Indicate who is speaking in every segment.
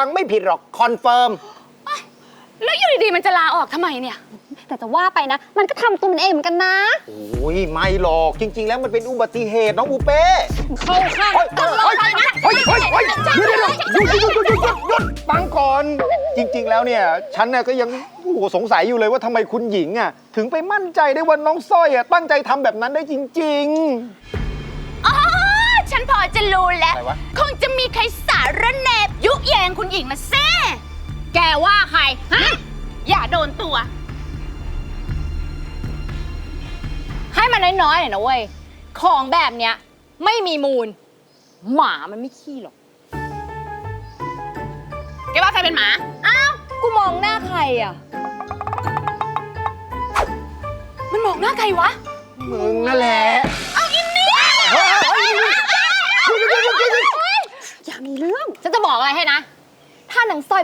Speaker 1: ฟังไม่ผิดหรอกคอนเฟิร์ม
Speaker 2: แล้วอยู่ดีๆมันจะลาออกทำไมเนี่ย
Speaker 3: แต่จะว่าไปนะ มันก็ทำตัวมันเองเหมือนกันนะ
Speaker 1: โอ้ยไม่หรอกจริง ๆ แล้วมันเป็นอุบัติเหตุน้องปูเป้
Speaker 3: เข้าข้าง
Speaker 1: เฮ้ยเฮ้ยเฮ้ยเฮ้ยเฮ้ยเฮ้ยหยุดเดี๋ยวหยุดหยุดหยุดหยุดหยุดหยุดหยุดฟังก่อนจริง ๆ แล้วเนี่ย ฉันน่ะก็ยังโอ้โหสงสัยอยู่เลยว่าทำไมคุณหญิงอะถึงไปมั่นใจได้ว่าน้องสร้อยอะตั้งใจทำแบบนั้นได้จริง
Speaker 2: อ๋อ ฉันพอจะรู้แล้ว
Speaker 1: อะไรวะ
Speaker 2: คงจะมีใครสารแนบยุแยงคุณหญิงมาแซ่แกว่าใคร ฮะ อย่าโดนตัว
Speaker 3: ให้มันน้อยๆหน่อยนะเว้ย ของแบบเนี้ย ไม่มีมูล หมามันไม่ขี้หรอก
Speaker 2: แกว่าใครเป็นหมา
Speaker 3: อ้าว กูมองหน้าใครอะ
Speaker 2: มันบอกหน้าใครวะ
Speaker 1: ๆมึง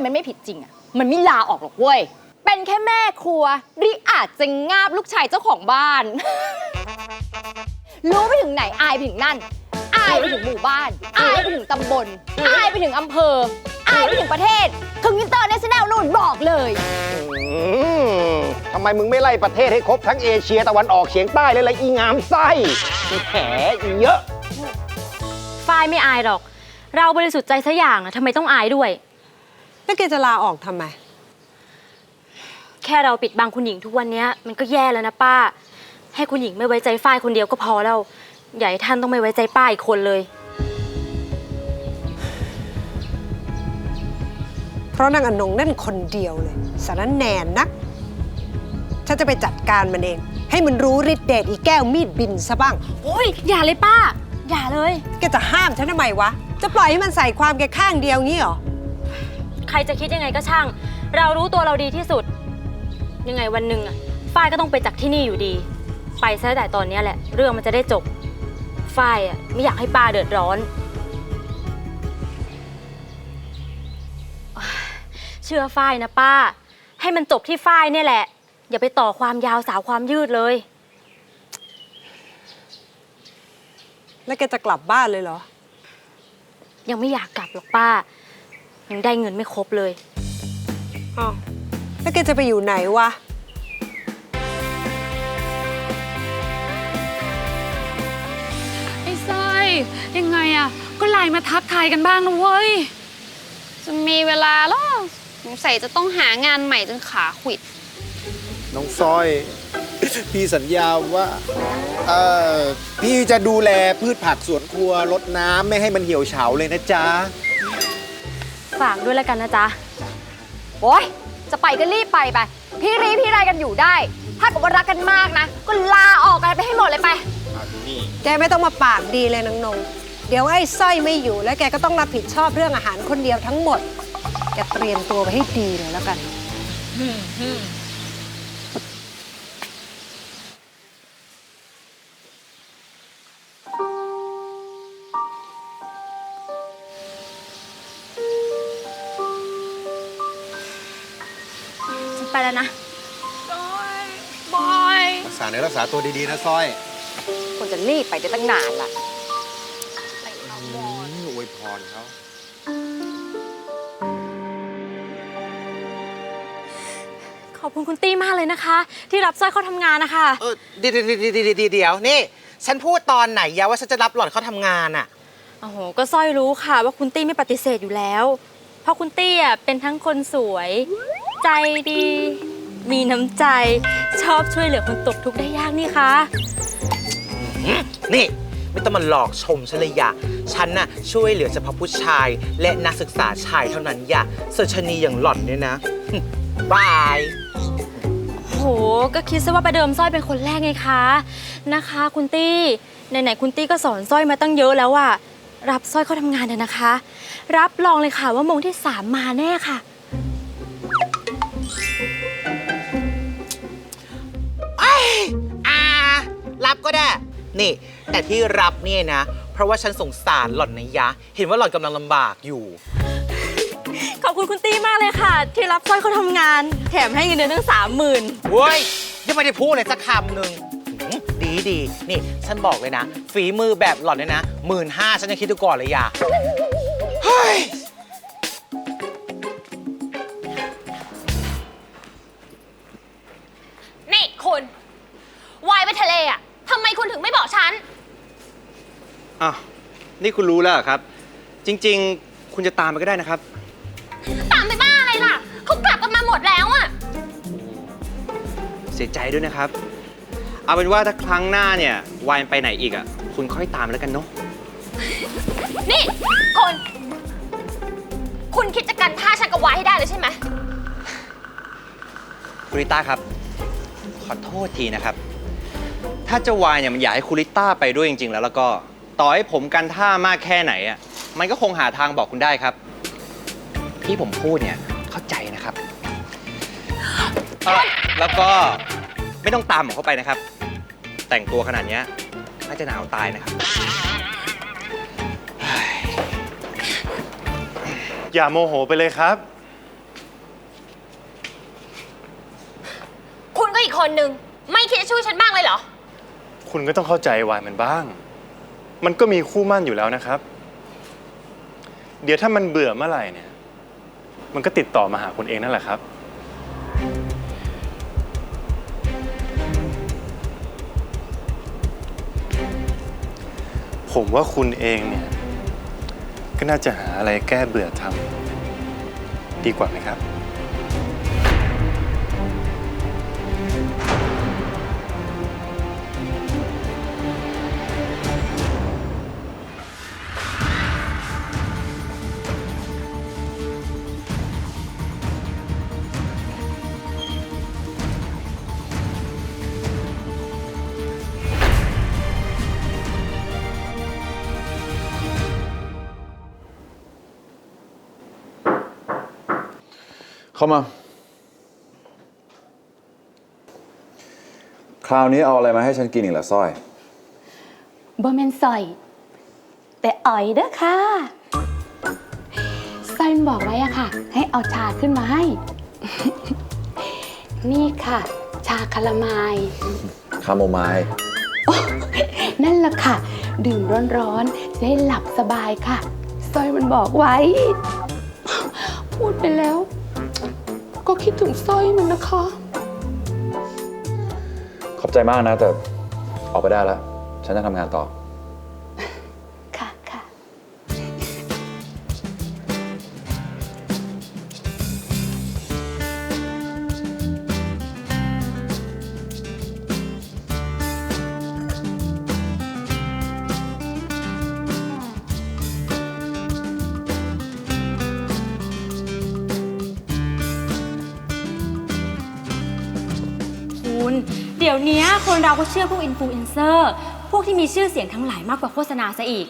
Speaker 3: มันไม่ผิดจริงอะมันไม่ลาออกหรอกเว้ย เป็นแค่แม่ครัวหรืออาจจะงาบลูกชายเจ้าของบ้าน รู้ไปถึงไหนอายไปถึงนั่น อายไปถึงหมู่บ้าน อายไปถึงตำบล อายไปถึงอำเภอ อายไปถึงประเทศ ถึงอินเตอร์เนชั่นแนลนู่นบอกเลย
Speaker 1: อืมทำไมมึงไม่ไล่ประเทศให้ครบทั้งเอเชียตะวันออกเฉียงใต้เลยล่ะอีงามไส้แหมอีเยอะ
Speaker 4: ฝ้ายไม่อายหรอก เราบริสุทธิ์ใจสักอย่างอะทำไมต้องอายด้วย
Speaker 5: แล้วแกจะลาออกทำไม
Speaker 4: แค่เราปิดบังคุณหญิงทุกวันเนี้ยมันก็แย่แล้วนะป้า ให้คุณหญิงไม่ไว้ใจฝ้ายคนเดียวก็พอแล้วอย่าให้ท่านต้องไม่ไว้ใจป้าอีกคนเลย
Speaker 5: เพราะนางอนงนั่นคนเดียวเลย สารแหนนนัก ฉันจะไปจัดการมันเอง ให้มันรู้ฤทธิ์เดชอีแก้วมีดบินซะบ้าง
Speaker 4: โอ้ยอย่าเลยป้า อย่าเลย
Speaker 5: แกจะห้ามฉันทำไมวะ จะปล่อยให้มันใส่ความแกข้างเดียวงี้เหรอ
Speaker 4: ใครจะคิดยังไงก็ช่าง เรารู้ตัวเราดีที่สุด ยังไงวันหนึ่งอะฝ้ายก็ต้องไปจากที่นี่อยู่ดี ไปซะแต่ตอนเนี้ยแหละ เรื่องมันจะได้จบฝ้ายอะไม่อยากให้ป้าเดือดร้อน เชื่อฝ้ายนะป้า ให้มันจบที่ฝ้ายเนี่ยแหละ อย่าไปต่อความยาวสาวความยืดเลย
Speaker 5: แล้วแกจะกลับบ้านเลยเหรอ
Speaker 4: ยังไม่อยากกลับหรอกป้า ยังได้เงินไม่ครบเลย
Speaker 5: อ้าวแล้วแกจะไปอยู่ไหนวะ
Speaker 2: ไอ้สร้อยยังไงอะก็ไลน์มาทักทายกันบ้างนะเว้ย
Speaker 3: จะมีเวลาหรอสงสัยจะต้องหางานใหม่จนขาขวิด
Speaker 1: น้องสร้อย พี่สัญญาว่าเออพี่จะดูแลพืชผักสวนครัวรดน้ำไม่ให้มันเหี่ยวเฉาเลยนะจ๊ะ
Speaker 4: ฝากด้วยแล้วกันนะจ๊ะ
Speaker 3: โอ๊ยจะไปก็รีบไปไป พี่รีพี่ไรกันอยู่ได้ ถ้าเกิดว่ารักกันมากนะ ก็ลาออกกันไปให้หมดเลยไป
Speaker 5: แกไม่ต้องมาปากดีเลยนางนง เดี๋ยวไอ้สร้อยไม่อยู่แล้วแกก็ต้องรับผิดชอบเรื่องอาหารคนเดียวทั้งหมด แกเตรียมตัวไปให้ดีเลยแล้วกัน
Speaker 4: ฉัน แล้วนะ
Speaker 2: บอย
Speaker 1: รักษาเนื้อรักษาตัวดีๆนะสร้อย
Speaker 3: คนจะรีบไปได้ตั้งนานละ
Speaker 1: อวยพรเขา
Speaker 4: ขอบคุณคุณตี้มากเลยนะคะ ที่รับสร้อยเข้าทำงานนะคะ
Speaker 6: เออเดี๋ยวเดี๋ยวเดี๋ยวเดี๋ยวเดี๋ยวเดี๋ยวนี่ ฉันพูดตอนไหนยะว่าฉันจะรับหล่อนเข้าทำงานอะ
Speaker 4: โอ้โห ก็สร้อยรู้ค่ะว่าคุณตี้ไม่ปฏิเสธอยู่แล้ว เพราะคุณตี้อะเป็นทั้งคนสวย ใจดี มีน้ำใจ ชอบช่วยเหลือคนตกทุกข์ได้ยากนี่คะ
Speaker 6: นี่ไม่ต้องมาหลอกชมฉันเลยยะฉันน่ะช่วยเหลือเฉพาะผู้ชายและนักศึกษาชายเท่านั้นยะส่วนชะนีอย่างหล่อนเนี่ยนะบาย
Speaker 4: โห ก็คิดซะว่าประเดิมสร้อยเป็นคนแรกไงคะ นะคะ คุณตี้ ไหนๆคุณตี้ก็สอนสร้อยมาตั้งเยอะแล้วอะรับสร้อยเข้าทำงานเถอะนะคะ รับรองเลยค่ะว่ามงที่สามมาแน่ค่ะ
Speaker 6: รับก็ได้ นี่ แต่ที่รับเนี่ยนะ เพราะว่าฉันสงสารหล่อนนะยะ เห็นว่าหล่อนกำลังลำบากอยู่
Speaker 4: ขอบคุณคุณตี้มากเลยค่ะ ที่รับสร้อยเข้าทำงาน แถมให้เงินเดือนตั้งสามหมื่น
Speaker 6: เว้ยยังไม่ได้พูดเลยสักคำหนึ่งหืมดีดีนี่ ฉันบอกเลยนะ ฝีมือแบบหล่อนเนี่ยนะหมื่นห้าฉันยังคิดดูก่อนเลยอย่าเฮ้ย
Speaker 2: อ้า
Speaker 7: วนี่คุณรู้แล้วเหรอครับ จริง ๆ คุณจะตามไปก็ได้นะครับ
Speaker 2: ตามไปบ้าอะไรล่ะ เขากลับกันมาหมดแล้วอะ
Speaker 7: เสียใจด้วยนะครับ เอาเป็นว่าถ้าครั้งหน้าเนี่ยวายไปไหนอีกอะ คุณค่อยตามแล้วกันเนาะ
Speaker 2: นี่คน คุณคิดจะกันท่าชักกระวายให้ได้เลยใช่ไหม
Speaker 7: คุณลิต้าครับ ขอโทษทีนะครับ ถ้าเจะวายเนี่ยมันอยากให้คุณลิต้าไปด้วยจริง ๆ แล้วแล้วก็ ต่อให้ผมกันท่ามากแค่ไหนอะมันก็คงหาทางบอกคุณได้ครับ ที่ผมพูดเนี่ยเข้าใจนะครับเอ่อแล้วก็ไม่ต้องตามผมเข้าไปนะครับ แต่งตัวขนาดเนี้ยน่าจะหนาวตายนะครับ
Speaker 8: อย่าโมโหไปเลยครับ
Speaker 2: คุณก็อีกคนนึง ไม่คิดจะช่วยฉันบ้างเลยเหรอ
Speaker 8: คุณก็ต้องเข้าใจวายมันบ้าง มันก็มีคู่มั่นอยู่แล้วนะครับ เดี๋ยวถ้ามันเบื่อเมื่อไหร่เนี่ย มันก็ติดต่อมาหาคุณเองนั่นแหละครับ ผมว่าคุณเองเนี่ย ก็น่าจะหาอะไรแก้เบื่อทำดีกว่าไหมครับ
Speaker 9: เข้ามา คราวนี้เอาอะไรมาให้ฉันกินอีกล่ะสร้อย
Speaker 10: บ่แม่นสร้อย แต่อ่อยเด้อค่ะสร้อยมันบอกไว้อะค่ะ ให้เอาชาขึ้นมาให้ นี่ค่ะ ชาคาราไมาย
Speaker 9: คาโมไมล์
Speaker 10: นั่นแหละค่ะ ดื่มร้อนๆจะได้หลับสบายค่ะสร้อยมันบอกไว้ พูดไปแล้ว ก็คิดถึงสร้อยมันนะคะ
Speaker 9: ขอบใจมากนะ แต่ออกไปได้แล้ว ฉันจะทำงานต่อ
Speaker 4: ดี๋ยวนี้คนเราก็เชื่อพวกอินฟลูเอนเซอร์พวกที่มีชื่อเสียงทั้งหลายมากกว่าโฆษณาซะอีก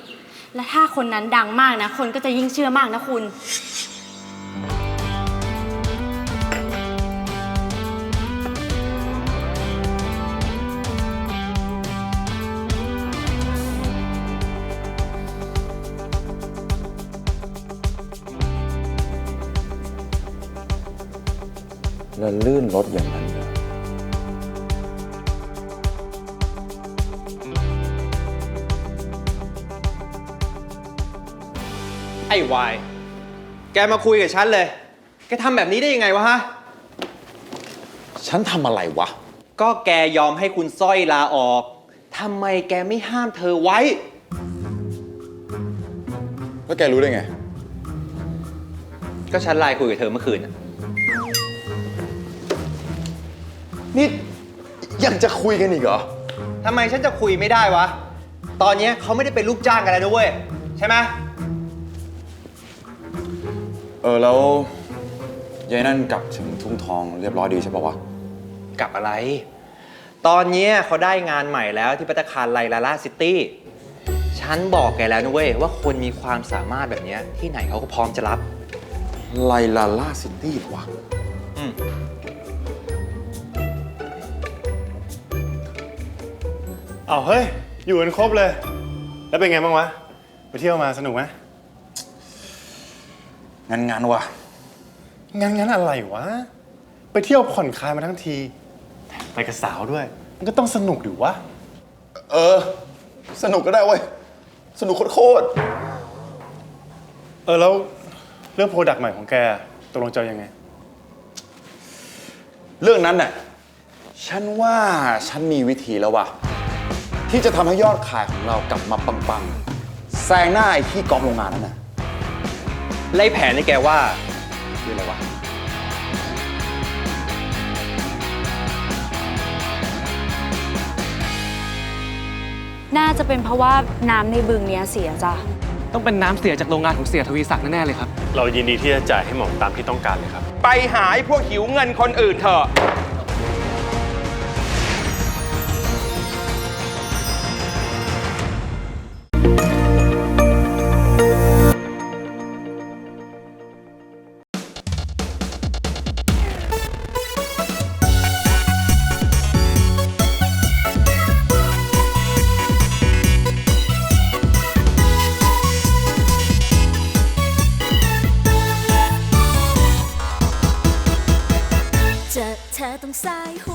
Speaker 4: และถ้าคนนั้นดังมากนะ คนก็จะยิ่งเชื่อมากนะคุณ
Speaker 9: แล้วลื่นรถอย่างนั้น
Speaker 7: ไอ้วาย แกมาคุยกับฉันเลย แกทำแบบนี้ได้ยังไงวะฮะ
Speaker 9: ฉันทำอะไรวะ
Speaker 7: ก็แกยอมให้คุณสร้อยลาออก ทำไมแกไม่ห้ามเธอไว้
Speaker 9: แล้วแกรู้ได้ไง
Speaker 7: ก็ฉันไลน์คุยกับเธอเมื่อคืนน่ะ
Speaker 9: นี่ยังจะคุยกันอีกเหรอ
Speaker 7: ทำไมฉันจะคุยไม่ได้วะ ตอนเนี้ยเขาไม่ได้เป็นลูกจ้างกันแล้วนะเว้ย ใช่ไหม
Speaker 9: เออแล้วยายนั่นกลับถึงทุ่งทองเรียบร้อยดีใช่ปะวะ
Speaker 7: กลับอะไร ตอนเนี้ยเขาได้งานใหม่แล้วที่ปัตตาคารไลลาล่าซิตี้ ฉันบอกแกแล้วนะเว้ยว่าคนมีความสามารถแบบเนี้ยที่ไหนเขาก็พร้อมจะรับ
Speaker 9: ไลลาล่าซิตี้วะ
Speaker 7: อืม
Speaker 8: เอาเฮ้ย อยู่กันครบเลย แล้วเป็นไงบ้างวะ ไปเที่ยวมาสนุกไหม
Speaker 9: งั้นงั้นวะ
Speaker 8: งั้นงั้นอะไรวะ ไปเที่ยวผ่อนคลายมาทั้งที ไปกับสาวด้วย มันก็ต้องสนุกดิวะ
Speaker 9: เออ สนุกก็ได้เว้ย สนุกโคตร
Speaker 8: เออแล้วเรื่องโปรดักต์ใหม่ของแกตกลงจะเอายังไง
Speaker 9: ๆเรื่องนั้นน่ะ ฉันว่าฉันมีวิธีแล้วว่ะ ที่จะทำให้ยอดขายของเรากลับมาปังๆ แซงหน้าไอ้ที่กองโรงงานนั่นน่ะ
Speaker 7: ไล่แผนนี่แกว่าคืออะไรวะ
Speaker 11: น่าจะเป็นเพราะว่าน้ำในบึงเนี้ยเสียจ้ะ
Speaker 12: ต้องเป็นน้ำเสียจากโรงงานของเสียทวีศักดิ์แน่ๆเลยครับ
Speaker 8: เรายินดีที่จะจ่ายให้หมอตามที่ต้องการเลยครับ
Speaker 6: ไปหาไอ้พวกหิวเงินคนอื่นเถอะ
Speaker 13: เจอเธอต้องสายหัว